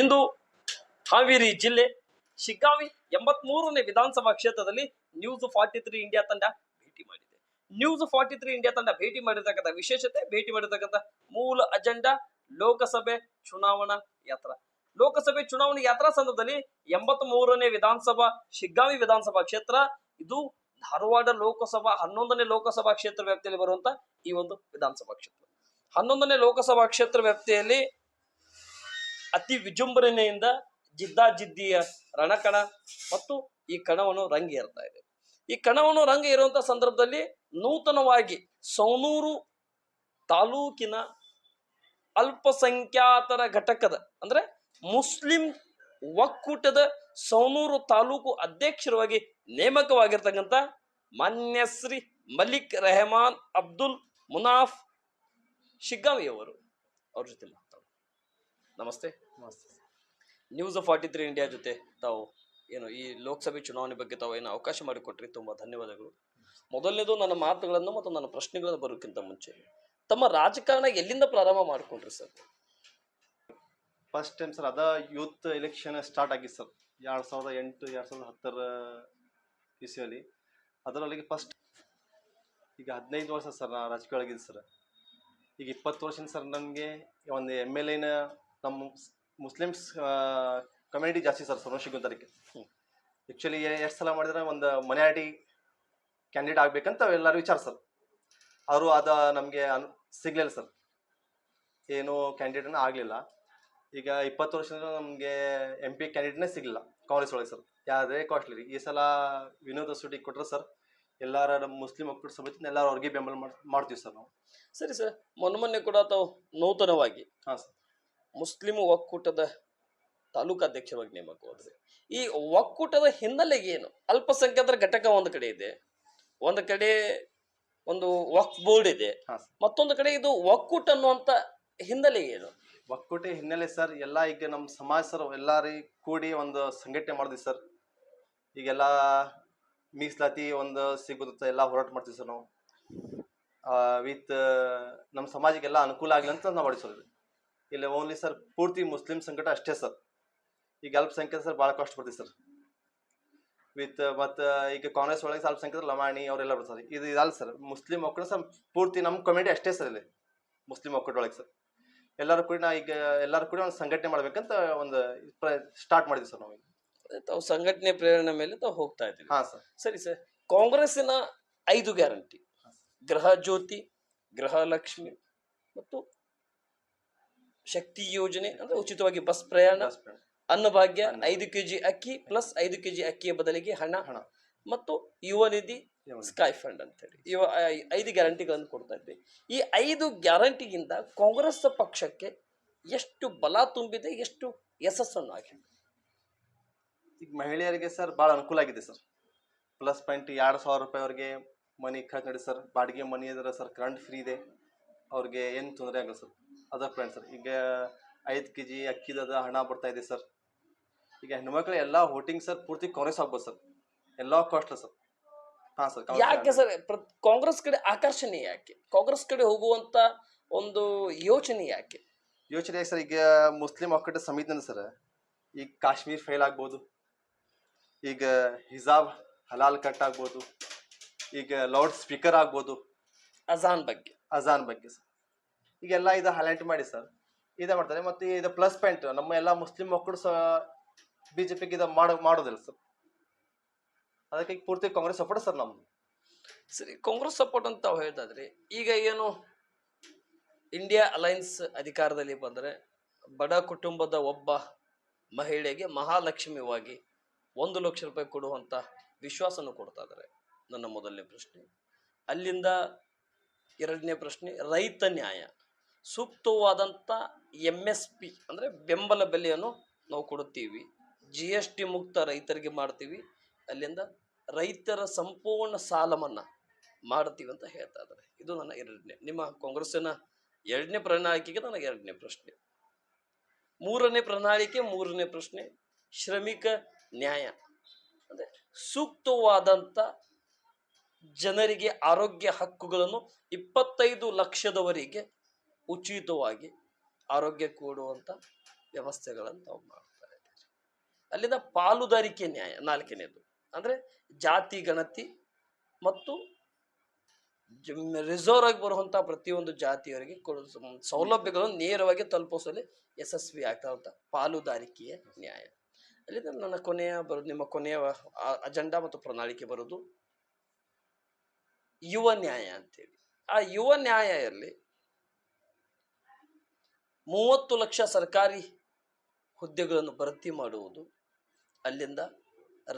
ಇಂದು ಹಾವೇರಿ ಜಿಲ್ಲೆ ಶಿಗ್ಗಾವಿ ಎಂಬತ್ಮೂರನೇ ವಿಧಾನಸಭಾ ಕ್ಷೇತ್ರದಲ್ಲಿ ನ್ಯೂಸ್ ಫಾರ್ಟಿ ತ್ರೀ ಇಂಡಿಯಾ ತಂಡ ಭೇಟಿ ಮಾಡಿದೆ. ನ್ಯೂಸ್ ಫಾರ್ಟಿ ತ್ರೀ ಇಂಡಿಯಾ ತಂಡ ಭೇಟಿ ಮಾಡಿರ್ತಕ್ಕಂಥ ವಿಶೇಷತೆ, ಭೇಟಿ ಮಾಡಿರ್ತಕ್ಕಂಥ ಮೂಲ ಅಜೆಂಡಾ ಲೋಕಸಭೆ ಚುನಾವಣಾ ಯಾತ್ರಾ. ಲೋಕಸಭೆ ಚುನಾವಣೆ ಯಾತ್ರಾ ಸಂದರ್ಭದಲ್ಲಿ ಎಂಬತ್ ಮೂರನೇ ವಿಧಾನಸಭಾ, ಶಿಗ್ಗಾವಿ ವಿಧಾನಸಭಾ ಕ್ಷೇತ್ರ, ಇದು ಧಾರವಾಡ ಲೋಕಸಭಾ, ಹನ್ನೊಂದನೇ ಲೋಕಸಭಾ ಕ್ಷೇತ್ರ ವ್ಯಾಪ್ತಿಯಲ್ಲಿ ಬರುವಂತ ಈ ಒಂದು ವಿಧಾನಸಭಾ ಕ್ಷೇತ್ರ. ಹನ್ನೊಂದನೇ ಲೋಕಸಭಾ ಕ್ಷೇತ್ರ ವ್ಯಾಪ್ತಿಯಲ್ಲಿ ಅತಿ ವಿಜೃಂಭಣೆಯಿಂದ ಜಿದ್ದಾಜಿದ್ದಿಯ ರಣಕಣ ಮತ್ತು ಈ ಕಣವನ್ನು ರಂಗೇರ್ತಾ ಇದೆ. ಈ ಕಣವನ್ನು ರಂಗ ಇರುವಂತ ಸಂದರ್ಭದಲ್ಲಿ ನೂತನವಾಗಿ ಸೌನೂರು ತಾಲೂಕಿನ ಅಲ್ಪಸಂಖ್ಯಾತರ ಘಟಕದ, ಅಂದ್ರೆ ಮುಸ್ಲಿಂ ಒಕ್ಕೂಟದ ಸೌನೂರು ತಾಲೂಕು ಅಧ್ಯಕ್ಷರವಾಗಿ ನೇಮಕವಾಗಿರ್ತಕ್ಕಂಥ ಮಾನ್ಯಶ್ರೀ ಮಲಿಕ್ ರೆಹಮಾನ್ ಅಬ್ದುಲ್ ಮುನಾಫ್ ಶಿಗ್ಗಾವಿಯವರು. ಅವ್ರ ಜೊತೆ ಮಾತಾಡೋಣ. ನಮಸ್ತೆ. ನ್ಯೂಸ್ ಫಾರ್ಟಿ ತ್ರೀ ಇಂಡಿಯಾ ಜೊತೆ ತಾವು ಏನು, ಈ ಲೋಕಸಭೆ ಚುನಾವಣೆ ಬಗ್ಗೆ ತಾವು ಏನು ಅವಕಾಶ ಮಾಡಿಕೊಟ್ರಿ, ತುಂಬ ಧನ್ಯವಾದಗಳು. ಮೊದಲನೇದು ನನ್ನ ಮಾತುಗಳನ್ನು ಮತ್ತು ನನ್ನ ಪ್ರಶ್ನೆಗಳನ್ನು ಬರೋಕ್ಕಿಂತ ಮುಂಚೆ. ತಮ್ಮ ರಾಜಕಾರಣ ಎಲ್ಲಿಂದ ಪ್ರಾರಂಭ ಮಾಡಿಕೊಂಡ್ರಿ ಸರ್? ಫಸ್ಟ್ ಟೈಮ್ ಸರ್ ಅದ ಯೂತ್ ಎಲೆಕ್ಷನ್ ಸ್ಟಾರ್ಟ್ ಆಗಿತ್ತು ಸರ್ ಎರಡು ಸಾವಿರದ ಎಂಟು, ಎರಡು ಸಾವಿರದ ಹತ್ತರ ಇಸ್ವಿಯಲ್ಲಿ. ಅದರೊಳಗೆ ಫಸ್ಟ್ ಈಗ ಹದಿನೈದು ವರ್ಷ ಸರ್ ನಾ ರಾಜಕೀಯ ಒಳಗಿದ್ದೆ ಸರ್ ಈಗ ಇಪ್ಪತ್ತು ವರ್ಷದಿಂದ ಸರ್ ನನಗೆ ಒಂದು ಎಂ ಎಲ್ ಎನ ನಮ್ಮ ಮುಸ್ಲಿಮ್ಸ್ ಕಮ್ಯುನಿಟಿ ಜಾಸ್ತಿ ಸರ್ ಸರ್ ಹ್ಮ್. ಆ್ಯಕ್ಚುಲಿ ಎಷ್ಟು ಸಲ ಮಾಡಿದ್ರೆ ಒಂದು ಮನೆಯಾಟಿ ಕ್ಯಾಂಡಿಡೇಟ್ ಆಗ್ಬೇಕಂತ ಎಲ್ಲರೂ ವಿಚಾರ ಸರ್. ಅವರು ಅದು ನಮಗೆ ಅನ್ ಸಿಗ್ಲಿಲ್ಲ ಸರ್. ಏನು ಕ್ಯಾಂಡಿಡೇಟ್ನ ಆಗಲಿಲ್ಲ. ಈಗ ಇಪ್ಪತ್ತು ವರ್ಷದಿಂದ ನಮಗೆ ಎಂ ಪಿ ಕ್ಯಾಂಡಿಡೇಟ್ನೇ ಸಿಗಲಿಲ್ಲ ಕಾಂಗ್ರೆಸ್ ಒಳಗೆ ಸರ್. ಯಾವುದೇ ಕಾಸ್ಟ್ಲಿ ಈ ಸಲ ವಿನೋದ ಸುಟಿ ಕೊಟ್ಟರೆ ಸರ್. ಎಲ್ಲರ ನಮ್ಮ ಮುಸ್ಲಿಂ ಒಕ್ಕೂಟ ಸಮಿತಿ ಎಲ್ಲರೂ ಅವ್ರಿಗೆ ಬೆಂಬಲ ಮಾಡ್ ಮಾಡ್ತೀವಿ ಸರ್ ನಾವು. ಸರಿ ಸರ್. ಮೊನ್ನೆ ಮೊನ್ನೆ ಕೂಡ ತಾವು ನೂತನವಾಗಿ ಹಾಂ ಸರ್. ಮುಸ್ಲಿಂ ಒಕ್ಕೂಟದ ತಾಲೂಕು ಅಧ್ಯಕ್ಷರಾಗಿ ನೇಮಕ ಹೋದ್ರೆ. ಈ ಒಕ್ಕೂಟದ ಹಿನ್ನೆಲೆಗೆ ಏನು? ಅಲ್ಪಸಂಖ್ಯಾತರ ಘಟಕ ಒಂದು ಕಡೆ ಇದೆ. ಒಂದು ಕಡೆ ಒಂದು ವಕ್ ಬೋರ್ಡ್ ಇದೆ. ಮತ್ತೊಂದು ಕಡೆ ಇದು ಒಕ್ಕೂಟ ಅನ್ನುವಂತ ಹಿನ್ನೆಲೆ ಏನು? ಒಕ್ಕೂಟ ಹಿನ್ನೆಲೆ ಸರ್ ಎಲ್ಲ ಈಗ ನಮ್ಮ ಸಮಾಜ ಸರ್ ಎಲ್ಲಾರಿ ಕೂಡಿ ಒಂದು ಸಂಘಟನೆ ಮಾಡಿದ್ವಿ ಸರ್. ಈಗೆಲ್ಲ ಮೀಸಲಾತಿ ಒಂದು ಸಿಗುತ್ತೆ ಎಲ್ಲ ಹೋರಾಟ ಮಾಡ್ತೀವಿ ಸರ್ ನಾವು. ವಿತ್ ನಮ್ಮ ಸಮಾಜಕ್ಕೆಲ್ಲ ಅನುಕೂಲ ಆಗಲಿ ಅಂತ ನಾವು ಮಾಡಿವಿ ಸರ್ ಇಲ್ಲ ಓನ್ಲಿ ಸರ್ ಪೂರ್ತಿ ಮುಸ್ಲಿಂ ಸಂಕಟ ಅಷ್ಟೇ ಸರ್ ಈಗ ಅಲ್ಪಸಂಖ್ಯಾತ ಸರ್ ಭಾಳ ಕಷ್ಟ ಬರ್ತೀವಿ ಸರ್ ವಿತ್ ಮತ್ತು ಈಗ ಕಾಂಗ್ರೆಸ್ ಒಳಗೆ ಅಲ್ಪಸಂಖ್ಯಾತ ಲಮಾಣಿ ಅವರೆಲ್ಲ ಬರ್ತಾರೆ ಇದು ಇದಲ್ಲ ಸರ್ ಮುಸ್ಲಿಂ ಒಕ್ಕೂಟ ಸರ್ ಪೂರ್ತಿ ನಮ್ಮ ಕಮ್ಯುನಿಟಿ ಅಷ್ಟೇ ಸರ್ ಇಲ್ಲಿ. ಮುಸ್ಲಿಂ ಒಳಗೆ ಸರ್ ಎಲ್ಲರೂ ಕೂಡ ನಾ ಈಗ ಎಲ್ಲರೂ ಕೂಡ ಒಂದು ಸಂಘಟನೆ ಮಾಡ್ಬೇಕಂತ ಒಂದು ಸ್ಟಾರ್ಟ್ ಮಾಡಿದ್ವಿ ಸರ್ ನಾವು ತಾವು ಸಂಘಟನೆ ಪ್ರೇರಣೆ ಮೇಲೆ ತಾವು ಹೋಗ್ತಾ ಇದ್ದೀವಿ ಹಾಂ ಸರ್ ಸರಿ ಸರ್ ಕಾಂಗ್ರೆಸ್ಸಿನ ಐದು ಗ್ಯಾರಂಟಿ ಗೃಹ ಜ್ಯೋತಿ ಗೃಹಲಕ್ಷ್ಮಿ ಮತ್ತು ಶಕ್ತಿ ಯೋಜನೆ ಅಂದ್ರೆ ಉಚಿತವಾಗಿ ಬಸ್ ಪ್ರಯಾಣ ಅನ್ನಭಾಗ್ಯ ಐದು ಕೆ ಕೆಜಿ ಅಕ್ಕಿ ಪ್ಲಸ್ ಐದು ಕೆಜಿ ಅಕ್ಕಿಯ ಬದಲಿಗೆ ಹಣ. ಹಣ. ಮತ್ತು ಯುವ ನಿಧಿ ಸ್ಕೈ ಫಂಡ್ ಅಂತ ಹೇಳಿ ಇವ ಐದು ಗ್ಯಾರಂಟಿಗಳನ್ನು ಕೊಡ್ತಾ ಇದ್ವಿ. ಈ ಐದು ಗ್ಯಾರಂಟಿಗಿಂತ ಕಾಂಗ್ರೆಸ್ ಪಕ್ಷಕ್ಕೆ ಎಷ್ಟು ಬಲ ತುಂಬಿದೆ ಎಷ್ಟು ಯಶಸ್ಸನ್ನು ಆಗಿದೆ? ಈಗ ಮಹಿಳೆಯರಿಗೆ ಸರ್ ಭಾಳ ಅನುಕೂಲ ಆಗಿದೆ ಸರ್. ಪ್ಲಸ್ ಪಾಯಿಂಟ್ ಎರಡು ಸಾವಿರ ರೂಪಾಯಿವರೆಗೆ ಮನೆ ಖರ್ಚು ನಡಿ ಸರ್. ಬಾಡಿಗೆ ಮನಿ ಇದ್ರೆ ಸರ್ ಕರೆಂಟ್ ಫ್ರೀ ಇದೆ. ಅವ್ರಿಗೆ ಏನು ತೊಂದರೆ ಆಗಲ್ಲ ಸರ್. ಅದರ್ ಫ್ರೆಂಡ್ ಸರ್ ಈಗ ಐದು ಕೆ ಜಿ ಅಕ್ಕಿದದ ಹಣ ಬರ್ತಾ ಇದೆ ಸರ್ ಈಗ ಹೆಣ್ಮಕ್ಳು ಎಲ್ಲಾ ವೋಟಿಂಗ್ ಸರ್ ಪೂರ್ತಿ ಕಾಂಗ್ರೆಸ್ ಆಗ್ಬೋದು ಸರ್ ಎಲ್ಲಾ ಕಾಸ್ಟ್ ಸರ್ ಹಾ ಸರ್ ಯಾಕೆ ಸರ್ ಕಾಂಗ್ರೆಸ್ ಕಡೆ ಆಕರ್ಷಣೆ ಯಾಕೆ? ಕಾಂಗ್ರೆಸ್ ಕಡೆ ಹೋಗುವಂತ ಒಂದು ಯೋಚನೆ ಯಾಕೆ? ಯೋಚನೆ ಸರ್ ಈಗ ಮುಸ್ಲಿಂ ಒಕ್ಕೂಟ ಸಮಿತಿ ಸರ್ ಈಗ ಕಾಶ್ಮೀರ್ ಫೈಲ್ ಆಗ್ಬೋದು. ಈಗ ಹಿಜಾಬ್ ಹಲಾಲ್ ಕಟ್ ಆಗ್ಬೋದು. ಈಗ ಲೌಡ್ ಸ್ಪೀಕರ್ ಆಗ್ಬೋದು. ಅಜಾನ್ ಬಗ್ಗೆ. ಅಜಾನ್ ಬಗ್ಗೆ ಸರ್ ಈಗೆಲ್ಲ ಇದು ಹೈಲೈಟ್ ಮಾಡಿ ಸರ್ ಇದೇ ಮಾಡ್ತಾರೆ. ಮತ್ತು ಇದು ಪ್ಲಸ್ ಪಾಯಿಂಟ್ ನಮ್ಮ ಎಲ್ಲ ಮುಸ್ಲಿಂ ಮಕ್ಕಳು ಸಹ ಬಿ ಜೆ ಪಿಗೆ ಇದು ಮಾಡೋ, ಮಾಡೋದಿಲ್ಲ ಸರ್ ಅದಕ್ಕೆ ಪೂರ್ತಿ ಕಾಂಗ್ರೆಸ್ ಸಪೋರ್ಟ್ ಸರ್ ನಮ್ದು. ಸರಿ, ಕಾಂಗ್ರೆಸ್ ಸಪೋರ್ಟ್ ಅಂತ ಹೇಳ್ತಾದ್ರಿ ಈಗ ಏನು ಇಂಡಿಯಾ ಅಲೈನ್ಸ್ ಅಧಿಕಾರದಲ್ಲಿ ಬಂದರೆ ಬಡ ಕುಟುಂಬದ ಒಬ್ಬ ಮಹಿಳೆಗೆ ಮಹಾಲಕ್ಷ್ಮಿವಾಗಿ ಒಂದು ಲಕ್ಷ ರೂಪಾಯಿ ಕೊಡುವಂತ ವಿಶ್ವಾಸನ ಕೊಡ್ತಾ ಇದ್ದಾರೆ, ನನ್ನ ಮೊದಲನೇ ಪ್ರಶ್ನೆ. ಅಲ್ಲಿಂದ ಎರಡನೇ ಪ್ರಶ್ನೆ, ರೈತ ನ್ಯಾಯ. ಸೂಕ್ತವಾದಂಥ ಎಂ ಎಸ್ ಪಿ ಅಂದರೆ ಬೆಂಬಲ ಬೆಲೆಯನ್ನು ನಾವು ಕೊಡುತ್ತೀವಿ. ಜಿ ಎಸ್ ಟಿ ಮುಕ್ತ ರೈತರಿಗೆ ಮಾಡ್ತೀವಿ. ಅಲ್ಲಿಂದ ರೈತರ ಸಂಪೂರ್ಣ ಸಾಲ ಮಾಡ್ತೀವಿ ಅಂತ ಹೇಳ್ತಾ ಇದ್ದಾರೆ. ಇದು ನನ್ನ ಎರಡನೇ, ನಿಮ್ಮ ಕಾಂಗ್ರೆಸ್ಸಿನ ಎರಡನೇ ಪ್ರಣಾಳಿಕೆಗೆ ನನಗೆ ಎರಡನೇ ಪ್ರಶ್ನೆ. ಮೂರನೇ ಪ್ರಣಾಳಿಕೆ, ಮೂರನೇ ಪ್ರಶ್ನೆ, ಶ್ರಮಿಕ ನ್ಯಾಯ. ಅಂದರೆ ಸೂಕ್ತವಾದಂಥ ಜನರಿಗೆ ಆರೋಗ್ಯ ಹಕ್ಕುಗಳನ್ನು ಇಪ್ಪತ್ತೈದು ಲಕ್ಷದವರೆಗೆ ಉಚಿತವಾಗಿ ಆರೋಗ್ಯ ಕೊಡುವಂಥ ವ್ಯವಸ್ಥೆಗಳನ್ನು ತಾವು ಮಾಡ್ತಾ ಇದ್ದೀರಿ. ಅಲ್ಲಿಂದ ಪಾಲುದಾರಿಕೆ ನ್ಯಾಯ, ನಾಲ್ಕನೇದು. ಅಂದರೆ ಜಾತಿ ಗಣತಿ ಮತ್ತು ರಿಸರ್ವ್ ಆಗಿ ಬರುವಂಥ ಪ್ರತಿಯೊಂದು ಜಾತಿಯವರಿಗೆ ಕೊಡ, ಸೌಲಭ್ಯಗಳನ್ನು ನೇರವಾಗಿ ತಲುಪಿಸಲು ಯಶಸ್ವಿ ಆಗ್ತಾವಂತ ಪಾಲುದಾರಿಕೆಯ ನ್ಯಾಯ. ಅಲ್ಲಿಂದ ನನ್ನ ಕೊನೆಯ ಬರೋದು ನಿಮ್ಮ ಕೊನೆಯ ಅಜೆಂಡಾ ಮತ್ತು ಪ್ರಣಾಳಿಕೆ ಬರೋದು ಯುವ ನ್ಯಾಯ ಅಂತೇಳಿ. ಆ ಯುವ ನ್ಯಾಯಲ್ಲಿ ಮೂವತ್ತು ಲಕ್ಷ ಸರ್ಕಾರಿ ಹುದ್ದೆಗಳನ್ನು ಭರ್ತಿ ಮಾಡುವುದು ಅಲ್ಲಿಂದ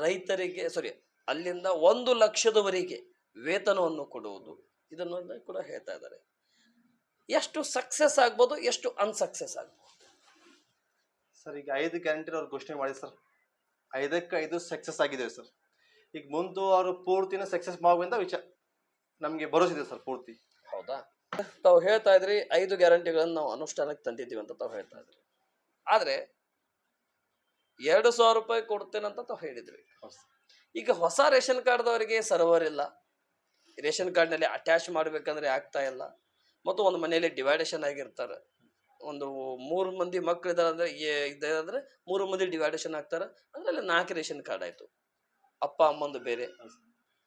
ರೈತರಿಗೆ ಸಾರಿ ಅಲ್ಲಿಂದ ಒಂದು ಲಕ್ಷದವರೆಗೆ ವೇತನವನ್ನು ಕೊಡುವುದು. ಇದನ್ನು ಕೂಡ ಹೇಳ್ತಾ ಇದ್ದಾರೆ. ಎಷ್ಟು ಸಕ್ಸಸ್ ಆಗ್ಬೋದು ಎಷ್ಟು ಅನ್ಸಕ್ಸಸ್ ಆಗ್ಬೋದು? ಸರ್ ಈಗ ಐದು ಗ್ಯಾರಂಟಿ ಅವ್ರು ಘೋಷಣೆ ಮಾಡಿ ಸರ್ ಐದಕ್ಕೆ ಐದು ಸಕ್ಸಸ್ ಆಗಿದೆ ಸರ್ ಈಗ ಮುಂದೆ ಅವರು ಪೂರ್ತಿನ ಸಕ್ಸಸ್ ಮಾಡುವಂತ ವಿಚಾರ ನಮಗೆ ಭರೋಸಿದೆ ಸರ್ ಪೂರ್ತಿ. ಹೌದಾ? ತಾವು ಹೇಳ್ತಾ ಇದ್ರಿ, ಐದು ಗ್ಯಾರಂಟಿಗಳನ್ನು ನಾವು ಅನುಷ್ಠಾನಕ್ಕೆ ತಂದಿದ್ದೀವಿ ಅಂತ ತಾವು ಹೇಳ್ತಾ ಇದ್ರಿ. ಆದ್ರೆ ಎರಡು ಸಾವಿರ ರೂಪಾಯಿ ಕೊಡ್ತೇನಂತ ತಾವು ಹೇಳಿದ್ರಿ. ಈಗ ಹೊಸ ರೇಷನ್ ಕಾರ್ಡ್ದವರಿಗೆ ಸರ್ವರ್ ಇಲ್ಲ. ರೇಷನ್ ಕಾರ್ಡ್ನಲ್ಲಿ ಅಟ್ಯಾಚ್ ಮಾಡ್ಬೇಕಂದ್ರೆ ಆಗ್ತಾ ಇಲ್ಲ. ಮತ್ತು ಒಂದು ಮನೆಯಲ್ಲಿ ಡಿವೈಡೇಷನ್ ಆಗಿರ್ತಾರೆ. ಒಂದು ಮೂರು ಮಂದಿ ಮಕ್ಳು ಇದ್ದಾರೆ ಅಂದ್ರೆ ಏ- ಇದೆ ಅಂದ್ರೆ ಮೂರು ಮಂದಿ ಡಿವೈಡೇಷನ್ ಆಗ್ತಾರೆ. ಅಂದ್ರೆ ಅಲ್ಲಿ ನಾಲ್ಕು ರೇಷನ್ ಕಾರ್ಡ್ ಆಯ್ತು. ಅಪ್ಪ, ಅಮ್ಮಂದು ಬೇರೆ.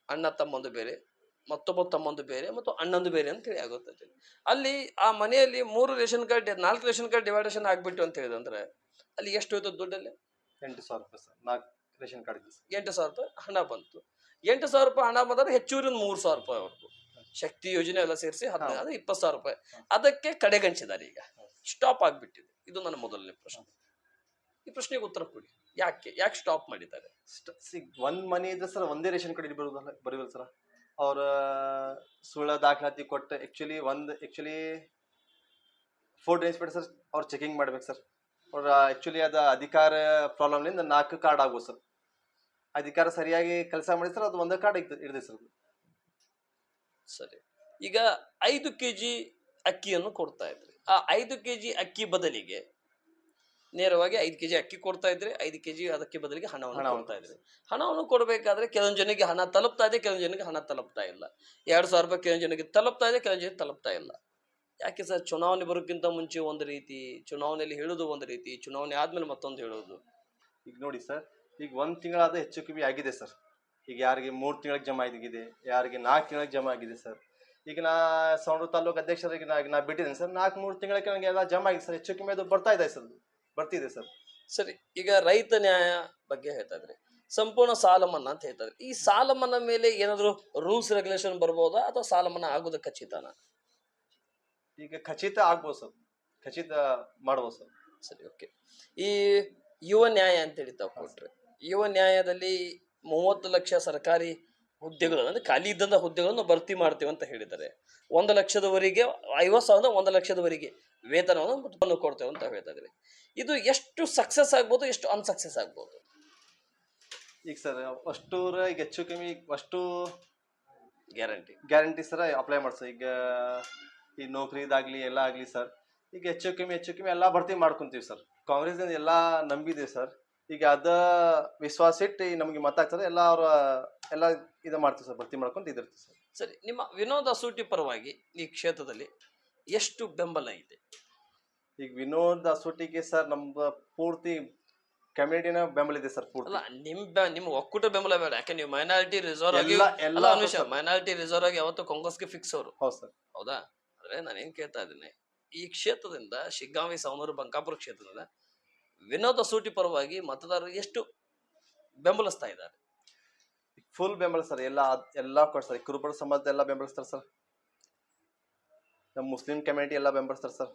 ಅಣ್ಣ, ತಮ್ಮಂದು ಬೇರೆ. ಮತ್ತೊಬ್ಬ ತಮ್ಮಂದು ಬೇರೆ ಮತ್ತು ಅಣ್ಣಂದು ಬೇರೆ ಅಂತ ಹೇಳಿ ಆಗುತ್ತದೆ. ಅಲ್ಲಿ ಆ ಮನೆಯಲ್ಲಿ ಮೂರು ರೇಷನ್ ಕಾರ್ಡ್ ನಾಲ್ಕು ರೇಷನ್ ಕಾರ್ಡ್ ಡಿವೈಡೇಷನ್ ಆಗ್ಬಿಟ್ಟು ಅಂತ ಹೇಳಿದ್ರೆ ಅಲ್ಲಿ ಎಷ್ಟು ಹೋಯ್ತು ದುಡ್ಡಲ್ಲಿ? ಎಂಟು ಸಾವಿರ ರೂಪಾಯಿ ಸರ್ ನಾಲ್ಕು ರೇಷನ್ ಕಾರ್ಡ್ ಎಂಟು ಸಾವಿರ ರೂಪಾಯಿ ಹಣ ಬಂತು. ಎಂಟು ಸಾವಿರ ರೂಪಾಯಿ ಹಣ ಬಂದ್ರೆ ಹೆಚ್ಚುವರಿ ಒಂದು ಮೂರು ಸಾವಿರ ರೂಪಾಯಿ ಅವ್ರದ್ದು ಶಕ್ತಿ ಯೋಜನೆ ಎಲ್ಲ ಸೇರಿಸಿ ಹದಿನೈದು ಇಪ್ಪತ್ತು ಸಾವಿರ ರೂಪಾಯಿ. ಅದಕ್ಕೆ ಕಡೆಗಣಿಸಿದ್ದಾರೆ ಈಗ. ಸ್ಟಾಪ್ ಆಗಿಬಿಟ್ಟಿದೆ. ಇದು ನನ್ನ ಮೊದಲನೇ ಪ್ರಶ್ನೆ. ಈ ಪ್ರಶ್ನೆಗೆ ಉತ್ತರ ಕೊಡಿ. ಯಾಕೆ? ಯಾಕೆ ಸ್ಟಾಪ್ ಮಾಡಿದ್ದಾರೆ? ಒಂದ್ ಮನೆ ಇದ್ರೆ ಸರ್ ಒಂದೇ ರೇಷನ್ ಕಾರ್ಡ್ ಬರುವುದಲ್ಲ ಬರೀವಲ್ಲ ಸರ್? ಅವ್ರ ಸುಳ್ಳ ದಾಖಲಾತಿ ಕೊಟ್ಟು ಆ್ಯಕ್ಚುಲಿ ಒಂದು ಆ್ಯಕ್ಚುಲಿ ಫೋರ್ ಇನ್ಸ್ಪೆಕ್ಟರ್ ಸರ್ ಅವ್ರು ಚೆಕಿಂಗ್ ಮಾಡ್ಬೇಕು ಸರ್ ಅವ್ರ ಆ್ಯಕ್ಚುಲಿ ಅದು ಅಧಿಕಾರ ಪ್ರಾಬ್ಲಮ್ನಿಂದ ನಾಲ್ಕು ಕಾರ್ಡ್ ಆಗ್ಬೋದು ಸರ್ ಅಧಿಕಾರ ಸರಿಯಾಗಿ ಕೆಲಸ ಮಾಡಿದ್ರೆ ಸರ್ ಅದು ಒಂದೇ ಕಾರ್ಡ್ ಇರ್ತದೆ ಸರ್ ಸರಿ. ಈಗ ಐದು ಕೆ ಜಿ ಅಕ್ಕಿಯನ್ನು ಕೊಡ್ತಾ ಇದ್ರಿ. ಆ ಐದು ಕೆ ಜಿ ಅಕ್ಕಿ ಬದಲಿಗೆ ನೇರವಾಗಿ ಐದು ಕೆಜಿ ಅಕ್ಕಿ ಕೊಡ್ತಾ ಇದ್ರೆ ಐದು ಕೆಜಿ ಅದಕ್ಕೆ ಬದಲಿಗೆ ಹಣವನ್ನು ಕೊಡ್ತಾ ಇದ್ರಿ. ಹಣವನ್ನು ಕೊಡಬೇಕಾದ್ರೆ ಕೆಲವೊಂದು ಜನಕ್ಕೆ ಹಣ ತಲುಪ್ತಾ ಇದೆ ಕೆಲವೊಂದು ಜನಕ್ಕೆ ಹಣ ತಲುಪ್ತಾ ಇಲ್ಲ. ಎರಡು ಸಾವಿರ ರೂಪಾಯಿ ಕೆಲವೊಂದು ಜನಕ್ಕೆ ತಲುಪ್ತಾ ಇದೆ ಕೆಲವೊಂದು ಜನಕ್ಕೆ ತಲುಪ್ತಾ ಇಲ್ಲ. ಯಾಕೆ ಸರ್? ಚುನಾವಣೆ ಬರೋಕ್ಕಿಂತ ಮುಂಚೆ ಒಂದು ರೀತಿ ಚುನಾವಣೆಯಲ್ಲಿ ಹೇಳೋದು ಒಂದು ರೀತಿ ಚುನಾವಣೆ ಆದ್ಮೇಲೆ ಮತ್ತೊಂದು ಹೇಳೋದು ಈಗ ನೋಡಿ ಸರ್ ಈಗ ಒಂದು ತಿಂಗಳಾದ ಹೆಚ್ಚು ಕಮ್ಮಿ ಆಗಿದೆ ಸರ್. ಈಗ ಯಾರಿಗೆ ಮೂರು ತಿಂಗಳಿಗೆ ಜಮಾ ಆಗಿದೆ ಯಾರಿಗೆ ನಾಲ್ಕು ತಿಂಗಳಿಗೆ ಜಮಾ ಆಗಿದೆ ಸರ್. ಈಗ ನಾ ಸೌಂಡ್ರ ತಾಲೂಕು ಅಧ್ಯಕ್ಷರಿಗೆ ನಾ ನಾ ಬಿಟ್ಟಿದ್ದೀನಿ ಸರ್. ನಾಲ್ಕು ಮೂರು ತಿಂಗಳಿಗೆ ನನಗೆ ಎಲ್ಲ ಜಮಾ ಆಗಿದೆ ಸರ್. ಹೆಚ್ಚು ಕಮ್ಮಿ ಅದು ಬರ್ತಾ ಇದೆ ಸರ್. ಬರ್ತಿದೆ ಸರ್. ಸರಿ ಈಗ ರೈತ ನ್ಯಾಯ ಬಗ್ಗೆ ಹೇಳ್ತಾ ಇದ್ರಿ. ಸಂಪೂರ್ಣ ಸಾಲ ಮನ್ನಾ ಅಂತ ಹೇಳ್ತಾರೆ ಈ ಸಾಲ ಮನ್ನಾ ಮೇಲೆ ಏನಾದ್ರು ರೂಲ್ಸ್ ರೆಗ್ಯುಲೇಷನ್ ಬರ್ಬೋದಾ ಅಥವಾ ಸಾಲ ಮನ್ನಾ ಆಗೋದು ಖಚಿತನಾ? ಈಗ ಖಚಿತ ಆಗ್ಬೋದು ಸರ್. ಖಚಿತ ಮಾಡ್ಬೋದು ಸರ್. ಸರಿ ಓಕೆ ಈ ಯುವ ನ್ಯಾಯ ಅಂತೇಳಿ ತಾವು ಕೊಟ್ರೆ. ಯುವ ನ್ಯಾಯದಲ್ಲಿ ಮೂವತ್ತು ಲಕ್ಷ ಸರ್ಕಾರಿ ಹುದ್ದೆಗಳು ಅಂದ್ರೆ ಖಾಲಿ ಇದ್ದಂಥ ಹುದ್ದೆಗಳನ್ನು ಭರ್ತಿ ಮಾಡ್ತೀವಿ ಅಂತ ಹೇಳಿದ್ದಾರೆ. ಒಂದು ಲಕ್ಷದವರೆಗೆ ಐವತ್ತು ಸಾವಿರದ ಒಂದು ಲಕ್ಷದವರೆಗೆ ವೇತನವನ್ನು ಕೊಡ್ತೇವೆ ಅಂತ ಹೇಳ್ತಾ ಇದ್ರಿ ಇದು ಎಷ್ಟು ಸಕ್ಸಸ್ ಆಗ್ಬೋದು ಎಷ್ಟು ಅನ್ಸಕ್ಸಸ್ ಆಗ್ಬೋದು? ಈಗ ಸರ್ ಅಷ್ಟು ಈಗ ಹೆಚ್ಚು ಕಮ್ಮಿ ಅಷ್ಟು ಗ್ಯಾರಂಟಿ ಗ್ಯಾರಂಟಿ ಸರ್ ಅಪ್ಲೈ ಮಾಡಿ ಸರ್. ಈಗ ಈ ನೌಕರಿದಾಗ್ಲಿ ಎಲ್ಲ ಆಗಲಿ ಸರ್ ಈಗ ಹೆಚ್ಚು ಕಮ್ಮಿ ಹೆಚ್ಚು ಕಮ್ಮಿ ಎಲ್ಲ ಭರ್ತಿ ಮಾಡ್ಕೊಂತೀವಿ ಸರ್. ಕಾಂಗ್ರೆಸ್ ಎಲ್ಲ ನಂಬಿದೆ ಸರ್. ಈಗ ಅದ ವಿಶ್ವಾಸ ಇಟ್ಟು ನಮಗೆ ಮಾತಾಡ್ತಾರೆ ಎಲ್ಲ ಅವರ ಎಲ್ಲ ಇದು ಮಾಡ್ತೀವಿ ಸರ್ ಭರ್ತಿ ಮಾಡ್ಕೊಂಡು ಇದಿರ್ತೀವಿ ಸರ್. ಸರಿ ನಿಮ್ಮ ವಿನೋದ ಸೂಟಿ ಪರವಾಗಿ ಈ ಕ್ಷೇತ್ರದಲ್ಲಿ ಎಷ್ಟು ಬೆಂಬಲ ಇದೆ? ಈಗ ವಿನೋದ್ ಅಸೋಟಿಗೆ ಸರ್ ನಮ್ದು ಪೂರ್ತಿ ಕಮ್ಯುನಿಟಿನ ಬೆಂಬಲ ಇದೆ ಸರ್ ಪೂರ್ತಿ. ಅಲ್ಲ ನಿಮ್ ಬೆ- ನಿಮ್ಮ ಒಕ್ಕೂಟ ಬೆಂಬಲ ಬೇಡ. ಯಾಕೆ ನೀವು ಮೈನಾರಿಟಿ ರಿಸರ್ವ್ ಆಗಿ ಎಲ್ಲ ಎಲ್ಲ ಅಲ್ಲ ಅನುಷ ಮೈನಾರಿಟಿ ರಿಸರ್ವ್ ಆಗಿ ಯಾವತ್ತು ಕಾಂಗ್ರೆಸ್ಗೆ ಫಿಕ್ಸ್ ಅವರು. ಹೌದು ಸರ್. ಹೌದಾ? ಅಂದ್ರೆ ನಾನು ಏನ್ ಕೇಳ್ತಾ ಇದ್ದೀನಿ ಈ ಕ್ಷೇತ್ರದಿಂದ ಶಿಗ್ಗಾಂವಿ ಸವನೂರು ಬಂಕಾಪುರ ಕ್ಷೇತ್ರದಿಂದ ವಿನೋದ ಸೂಟಿ ಪರವಾಗಿ ಮತದಾರರು ಎಷ್ಟು ಬೆಂಬಲಿಸ್ತಾ ಇದ್ದಾರೆ? ಫುಲ್ ಬೆಂಬಲ ಸರ್. ಎಲ್ಲ ಎಲ್ಲ ಕೊಡ್ತಾರೆ ಕುರುಬರ ಸಮಾಜದ ಎಲ್ಲ ಬೆಂಬಲಿಸ್ತಾರೆ ಸರ್. ನಮ್ಮ ಮುಸ್ಲಿಂ ಕಮ್ಯುನಿಟಿ ಎಲ್ಲ ಬೆಂಬಲಿಸ್ತಾರೆ ಸರ್.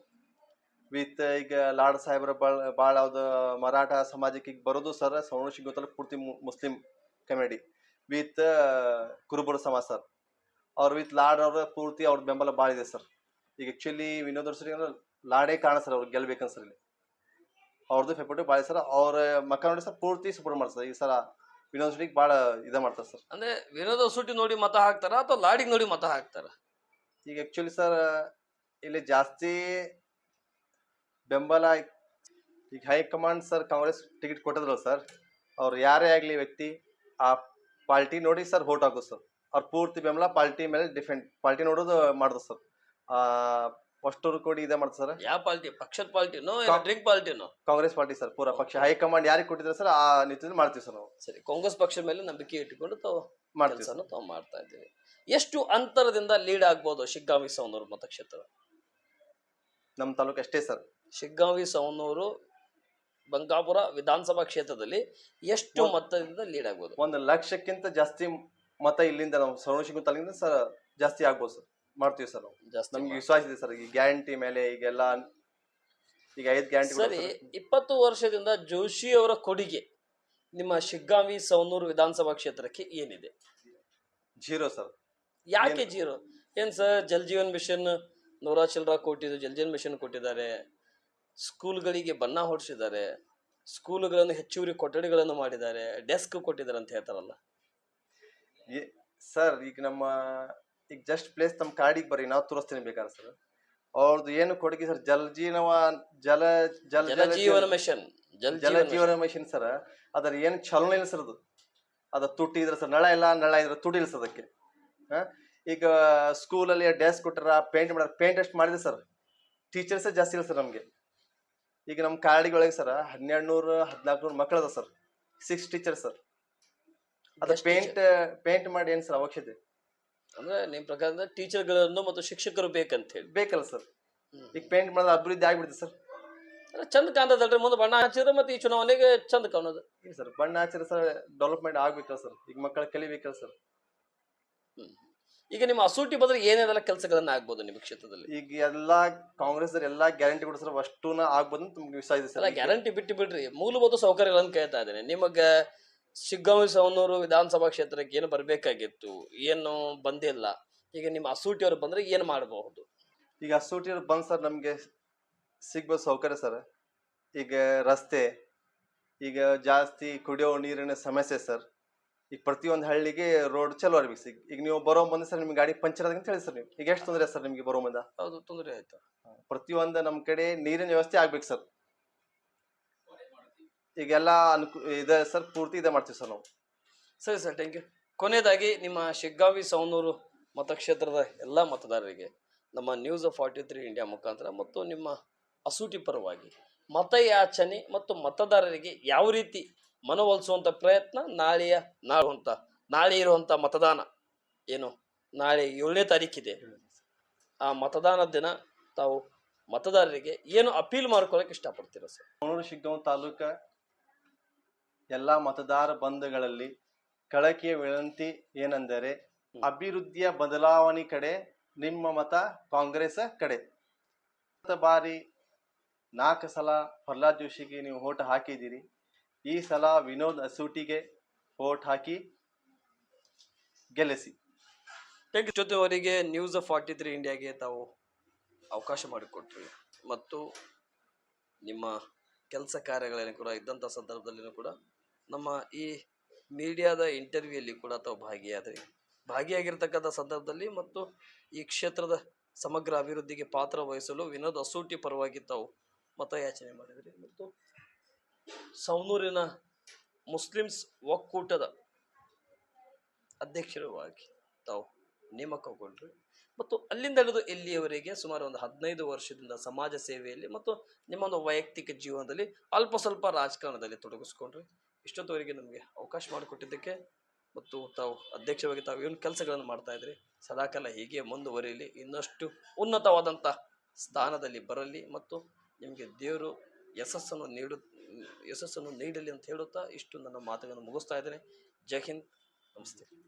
ವಿತ್ ಈಗ ಲಾಡ್ ಸಾಹೇಬ್ರ ಭಾಳ ಭಾಳ ಯಾವ್ದು ಮರಾಠ ಸಮಾಜಕ್ಕೆ ಈಗ ಬರೋದು ಸರ್ ಸವಣ ಗೊತ್ತಲ್ಲ ಪೂರ್ತಿ ಮುಸ್ಲಿಂ ಕಮ್ಯುನಿಟಿ ವಿತ್ ಕುರುಬರ ಸಮಾಜ ಸರ್. ಅವ್ರ ವಿತ್ ಲಾಡ್ ಅವ್ರ ಪೂರ್ತಿ ಅವ್ರ ಬೆಂಬಲ ಭಾಳ ಇದೆ ಸರ್. ಈಗ ಆಕ್ಚುಲಿ ವಿನೋದ್ ಅಂದ್ರೆ ಲಾಡೇ ಕಾಣ ಸರ್ ಅವ್ರು ಗೆಲ್ಬೇಕಂತ ಸರ್ ಇಲ್ಲಿ. ಅವ್ರದ್ದು ಫೆಪರ್ಟಿ ಭಾಳ ಸರ್. ಅವ್ರ ಮಕ್ಕ ನೋಡಿ ಸರ್ ಪೂರ್ತಿ ಸಪೋರ್ಟ್ ಮಾಡ್ತಾರೆ ಈ ಸಲ ವಿನೋದ್ ಸುಟಿಗೆ ಭಾಳ ಇದು ಮಾಡ್ತಾರೆ ಸರ್. ಅಂದ್ರೆ ವಿನೋದ ಸೂಟಿ ನೋಡಿ ಮತ ಹಾಕ್ತಾರ ಅಥವಾ ಲಾಡಿಗೆ ನೋಡಿ ಮತ ಹಾಕ್ತಾರ? ಈಗ ಆಕ್ಚುಲಿ ಸರ್ ಇಲ್ಲಿ ಜಾಸ್ತಿ ಬೆಂಬಲ ಈಗ high command sir Congress ticket ಕೊಟ್ಟಿದ್ರು ಸರ್ ಅವ್ರು ಯಾರೇ ಆಗಲಿ ವ್ಯಕ್ತಿ ಆ ಪಾರ್ಟಿ ನೋಡಿ ಸರ್ ವೋಟ್ ಹಾಕೋದು ಸರ್. ಅವ್ರ ಪೂರ್ತಿ ಬೆಂಬಲ ಪಾರ್ಟಿ ಮೇಲೆ ಡಿಫೆಂಡ್ ಪಾರ್ಟಿ ನೋಡೋದು ಮಾಡೋದು ಸರ್. ಆ ಅಷ್ಟೂರು ಕೂಡಿ ಇದೆ ಮಾಡ್ತಾರೆ ಸರ್. ಯಾವ ಪಾರ್ಟಿ ಪಕ್ಷದ ಪಾರ್ಟಿನೋ ಡ್ರಿಂಕ್ ಪಾರ್ಟಿನೋ ಕಾಂಗ್ರೆಸ್ ಪಾರ್ಟಿ ಸರ್ ಪೂರ ಪಕ್ಷ. ಹೈಕಮಾಂಡ್ ಯಾರಿಗೆ ಕೊಟ್ಟಿದ್ರೆ ಸರ್ ಆ ನಿಟ್ಟಿನಲ್ಲಿ ಮಾಡ್ತೀವಿ ಸರ್ ನಾವು. ಸರಿ ಕಾಂಗ್ರೆಸ್ ಪಕ್ಷದ ಮೇಲೆ ನಂಬಿಕೆ ಇಟ್ಟುಕೊಂಡು ತಾವು ಮಾಡ್ತೀವಿ ಸರ್ ತಾವು ಮಾಡ್ತಾ ಇದ್ದೀವಿ ಎಷ್ಟು ಅಂತರದಿಂದ ಲೀಡ್ ಆಗ್ಬೋದು ಶಿಗ್ಗಾಮಿ ಸವನೂರು ಮತಕ್ಷೇತ್ರ? ನಮ್ಮ ತಾಲೂಕು ಅಷ್ಟೇ ಸರ್. ಶಿಗ್ಗಾಂವಿ ಸವನೂರು ಬಂಕಾಪುರ ವಿಧಾನಸಭಾ ಕ್ಷೇತ್ರದಲ್ಲಿ ಎಷ್ಟು ಮತದಿಂದ ಲೀಡ್ ಆಗ್ಬೋದು? ಒಂದು ಲಕ್ಷಕ್ಕಿಂತ ಜಾಸ್ತಿ ಮತ ಇಲ್ಲಿಂದ ನಾವು ಸವಣಶಿಂಗು ತಾಲೂಕಿಂದ ಸರ್ ಜಾಸ್ತಿ ಆಗ್ಬೋದು ಸರ್. ಮಾಡ್ತೀವಿ ಸರ್ ನಾವು. ಜಾಸ್ತಿ ನಮ್ಗೆ. ವಿಶ್ವಾಸ ಇದೆ ಸರ್. ಈ ಗ್ಯಾರಂಟಿ ಮೇಲೆ ಈಗೆಲ್ಲ ಈಗ ಐದು ಗ್ಯಾರಂಟಿ ಸರಿ ಇಪ್ಪತ್ತು ವರ್ಷದಿಂದ ಜೋಶಿ ಅವರ ಕೊಡುಗೆ ನಿಮ್ಮ ಶಿಗ್ಗಾಂವಿ ಸವನೂರು ವಿಧಾನಸಭಾ ಕ್ಷೇತ್ರಕ್ಕೆ ಏನಿದೆ? Zero sir. ಯಾಕೆ ಜೀರೋ? ಏನ್ ಸರ್ ಜಲ್ ಜೀವನ್ ಮಿಷನ್ ನೂರ ಚಿಲ್ಲರ ಕೊಟ್ಟಿದ್ದು ಜಲ್ ಜೀವನ್ ಮಿಷನ್ ಕೊಟ್ಟಿದ್ದಾರೆ. ಸ್ಕೂಲ್ಗಳಿಗೆ ಬಣ್ಣ ಹೊಡಿಸಿದ್ದಾರೆ ಸ್ಕೂಲ್ಗಳನ್ನು ಹೆಚ್ಚುವರಿ ಕೊಠಡಿಗಳನ್ನು ಮಾಡಿದ್ದಾರೆ ಡೆಸ್ಕ್ ಕೊಟ್ಟಿದ್ದಾರೆ ಅಂತ ಹೇಳ್ತಾರಲ್ಲ. ಸರ್ ಈಗ ನಮ್ಮ ಈಗ ಜಸ್ಟ್ ಪ್ಲೇಸ್ ನಮ್ಮ ಕಾರ್ಡಿಗೆ ಬರ್ರಿ ನಾವು ತೋರಿಸ್ತೀನಿ ಬೇಕಾದ್ರೆ ಸರ್. ಅವ್ರದ್ದು ಏನು ಕೊಡುಗೆ ಸರ್? ಜಲ ಜೀವನ ಜಲ ಜಲ ಜಲ ಜೀವನ ಮಿಷನ್ ಜಲ ಜಲ ಜೀವನ ಮಿಷನ್ ಸರ್. ಅದರ ಏನು ಚಲನ ಇಲ್ಲ ಸರ್ ಅದು. ಅದ ತುಟಿ ಇದ್ರೆ ಸರ್ ನಳ ಇಲ್ಲ ನಳ ಇದ್ರೆ ತುಟಿ ಇಲ್ಲ ಸರ್ ಅದಕ್ಕೆ? ಈಗ ಸ್ಕೂಲಲ್ಲಿ ಡೆಸ್ಕ್ ಕೊಟ್ಟಾರ ಪೇಂಟ್ ಮಾಡ್ಯಾರ ಪೇಂಟ್ ಎಷ್ಟು ಮಾಡಿದೆ ಸರ್. ಟೀಚರ್ಸೇ ಜಾಸ್ತಿ ಇಲ್ಲ ಸರ್ ನಮಗೆ. ಈಗ ನಮ್ಮ ಒಳಗೆ ಸರ್ ಹನ್ನೆರಡು ನೂರು ಹದಿನಾಲ್ಕು ನೂರು ಮಕ್ಕಳು ಅದ ಸರ್. ಸಿಕ್ಸ್ ಟೀಚರ್ ಸರ್ ಅದ ಪೇಂಟ್ ಪೇಂಟ್ ಮಾಡಿ ಏನು ಸರ್ ಅವಶ್ಯತೆ? ಅಂದ್ರೆ ನಿಮ್ ಪ್ರಕಾರ ಟೀಚರ್ಗಳನ್ನು ಮತ್ತು ಶಿಕ್ಷಕರು ಬೇಕಂತ ಹೇಳಿ ಬೇಕಲ್ಲ ಸರ್. ಈಗ ಪೇಂಟ್ ಮಾಡಿದ್ರೆ ಅಭಿವೃದ್ಧಿ ಆಗ್ಬಿಡುತ್ತೆ ಸರ್. ಅಂದ್ರೆ ಚಂದ ಕಾಣ್ತದಲ್ರಿ ಮುಂದೆ ಬಣ್ಣ ಹಚ್ಚಿದ್ರೆ ಮತ್ತೆ ಈ ಚುನಾವಣೆಗೆ ಚಂದ ಕಾಣೋದು. ಇಲ್ಲ ಸರ್ ಬಣ್ಣ ಹಚ್ಚಿದ್ರೆ ಸರ್ ಡೆವಲಪ್ಮೆಂಟ್ ಆಗ್ಬೇಕಲ್ಲ ಸರ್. ಈಗ ಮಕ್ಕಳು ಕಲಿಬೇಕಲ್ಲ ಸರ್. ಈಗ ನಿಮ್ಮ ಅಸೂಟಿ ಬದಲು ಏನೇನೆಲ್ಲ ಕೆಲಸಗಳನ್ನ ಆಗ್ಬೋದು ನಿಮ್ಮ ಕ್ಷೇತ್ರದಲ್ಲಿ? ಈಗ ಎಲ್ಲಾ ಕಾಂಗ್ರೆಸ್ ಎಲ್ಲಾ ಗ್ಯಾರಂಟಿ ಕೊಡಿಸ್ರೆ ಅಷ್ಟೂನ ಆಗ್ಬೋದು ಅಂತ ನಮ್ಗೆ ವಿಶ್ವಾಸ ಇದೆ ಗ್ಯಾರಂಟಿ ಬಿಟ್ಟು ಬಿಡ್ರಿ. ಮೂಲಭೂತ ಸೌಕರ್ಯಗಳನ್ನು ಕೇಳ್ತಾ ಇದ್ದೇನೆ. ನಿಮಗ ಶಿಗ್ಗಾಂವಿ ಸವನೂರು ವಿಧಾನಸಭಾ ಕ್ಷೇತ್ರಕ್ಕೆ ಏನು ಬರಬೇಕಾಗಿತ್ತು? ಏನು ಬಂದಿಲ್ಲ. ಈಗ ನಿಮ್ಮ ಅಸೂಟಿ ಅವ್ರು ಬಂದ್ರೆ ಏನು ಮಾಡಬಹುದು? ಈಗ ಅಸೂಟಿ ಬಂದ್ ಸರ್ ನಮ್ಗೆ ಸಿಗ್ಬೋದು ಸೌಕರ್ಯ ಸರ್. ಈಗ ರಸ್ತೆ ಈಗ ಜಾಸ್ತಿ ಕುಡಿಯೋ ನೀರಿನ ಸಮಸ್ಯೆ ಸರ್. ಈಗ ಪ್ರತಿಯೊಂದು ಹಳ್ಳಿಗೆ ರೋಡ್ ಚಲೋ ಸರ್ ಈಗ ನೀವು ಬರೋ ಮುಂದೆ ಸರ್ ನಿಮ್ಗೆ ಗಾಡಿ ಪಂಚರ್ ಆದಂತ ಹೇಳಿ ಸರ್ ನೀವು. ಈಗ ಎಷ್ಟು ತೊಂದರೆ ಸರ್ ನಿಮಗೆ ಬರೋ ಮುಂದೆ? ಹೌದು ತೊಂದರೆ ಆಯ್ತು. ಪ್ರತಿಯೊಂದು ನಮ್ಮ ಕಡೆ ನೀರಿನ ವ್ಯವಸ್ಥೆ ಆಗ್ಬೇಕು ಸರ್. ಈಗೆಲ್ಲ ಅನುಕೂ ಇದೆ ಸರ್ ಪೂರ್ತಿ ಇದೆ ಮಾಡ್ತೀವಿ ಸರ್ ನಾವು. ಸರಿ ಸರ್ ಥ್ಯಾಂಕ್ ಯು ಕೊನೆಯದಾಗಿ ನಿಮ್ಮ ಶಿಗ್ಗಾವಿ ಸವನೂರು ಮತಕ್ಷೇತ್ರದ ಎಲ್ಲ ಮತದಾರರಿಗೆ ನಮ್ಮ ನ್ಯೂಸ್ ಫಾರ್ಟಿ ತ್ರೀ ಇಂಡಿಯಾ ಮುಖಾಂತರ ಮತ್ತು ನಿಮ್ಮ ಅಸೂಟಿ ಪರವಾಗಿ ಮತಯಾಚನೆ ಮತ್ತು ಮತದಾರರಿಗೆ ಯಾವ ರೀತಿ ಮನವೊಲಿಸುವಂಥ ಪ್ರಯತ್ನ ನಾಳೆಯ ನಾಳುವಂಥ ನಾಳೆ ಇರುವಂಥ ಮತದಾನ ಏನು? ನಾಳೆ ಏಳನೇ ತಾರೀಕಿದೆ. ಆ ಮತದಾನ ದಿನ ತಾವು ಮತದಾರರಿಗೆ ಏನು ಅಪೀಲ್ ಮಾಡ್ಕೊಳಕ್ಕೆ ಇಷ್ಟಪಡ್ತೀರ ಸರ್? ಮಂಗಳೂರು ಶಿಗ್ಗಾಂವ್ ತಾಲೂಕ ಎಲ್ಲ ಮತದಾರ ಬಂಧುಗಳಲ್ಲಿ ಕಳಕಿಯ ವಿನಂತಿ ಏನೆಂದರೆ ಅಭಿವೃದ್ಧಿಯ ಬದಲಾವಣೆ ಕಡೆ ನಿಮ್ಮ ಮತ ಕಾಂಗ್ರೆಸ್ ಕಡೆ. ಬಾರಿ ನಾಲ್ಕು ಸಲ ಪ್ರಹ್ಲಾದ್ ಜೋಶಿಗೆ ನೀವು ಓಟ್ ಹಾಕಿದ್ದೀರಿ. ಈ ಸಲ ವಿನೋದ್ ಅಸೂಟಿಗೆ ವೋಟ್ ಹಾಕಿ ಗೆಲ್ಲಿಸಿ. ಥ್ಯಾಂಕ್ ಜೊತೆ ಅವರಿಗೆ ನ್ಯೂಸ್ ಫಾರ್ಟಿ ತ್ರೀ ಇಂಡಿಯಾಗೆ ತಾವು ಅವಕಾಶ ಮಾಡಿಕೊಟ್ರಿ. ಮತ್ತು ನಿಮ್ಮ ಕೆಲಸ ಕಾರ್ಯಗಳೇನು ಕೂಡ, ಇದ್ದಂಥ ಸಂದರ್ಭದಲ್ಲಿನೂ ಕೂಡ ನಮ್ಮ ಈ ಮೀಡಿಯಾದ ಇಂಟರ್ವ್ಯೂಯಲ್ಲಿ ಕೂಡ ತಾವು ಭಾಗಿಯಾದ್ರಿ. ಭಾಗಿಯಾಗಿರ್ತಕ್ಕಂಥ ಸಂದರ್ಭದಲ್ಲಿ ಮತ್ತು ಈ ಕ್ಷೇತ್ರದ ಸಮಗ್ರ ಅಭಿವೃದ್ಧಿಗೆ ಪಾತ್ರ ವಹಿಸಲು ವಿನೋದ್ ಅಸೂಟಿ ಪರವಾಗಿ ತಾವು ಮತಯಾಚನೆ ಮಾಡಿದ್ರಿ. ಮತ್ತು ಸವನೂರಿನ ಮುಸ್ಲಿಮ್ಸ್ ಒಕ್ಕೂಟದ ಅಧ್ಯಕ್ಷರವಾಗಿ ತಾವು ನೇಮಕಗೊಂಡ್ರಿ ಮತ್ತು ಅಲ್ಲಿಂದ ಹಿಡಿದು ಇಲ್ಲಿಯವರೆಗೆ ಸುಮಾರು ಒಂದು ಹದಿನೈದು ವರ್ಷದಿಂದ ಸಮಾಜ ಸೇವೆಯಲ್ಲಿ ಮತ್ತು ನಿಮ್ಮ ಒಂದು ವೈಯಕ್ತಿಕ ಜೀವನದಲ್ಲಿ ಅಲ್ಪ ಸ್ವಲ್ಪ ರಾಜಕಾರಣದಲ್ಲಿ ತೊಡಗಿಸ್ಕೊಂಡ್ರಿ. ಇಷ್ಟೊತ್ತುವರೆಗೆ ನಮಗೆ ಅವಕಾಶ ಮಾಡಿಕೊಟ್ಟಿದ್ದಕ್ಕೆ ಮತ್ತು ತಾವು ಅಧ್ಯಕ್ಷವಾಗಿ ತಾವು ಏನು ಕೆಲಸಗಳನ್ನು ಮಾಡ್ತಾ ಇದ್ರಿ, ಸದಾಕಾಲ ಹೀಗೆ ಮುಂದುವರಿಯಲಿ, ಇನ್ನಷ್ಟು ಉನ್ನತವಾದಂಥ ಸ್ಥಾನದಲ್ಲಿ ಬರಲಿ ಮತ್ತು ನಿಮಗೆ ದೇವರು ಯಶಸ್ಸನ್ನು ನೀಡು ಯಶಸ್ಸನ್ನು ನೀಡಲಿ ಅಂತ ಹೇಳುತ್ತಾ ಇಷ್ಟು ನನ್ನ ಮಾತುಗಳನ್ನು ಮುಗಿಸ್ತಾ ಇದ್ದೇನೆ. ಜೈ ಹಿಂದ್. ನಮಸ್ತೆ.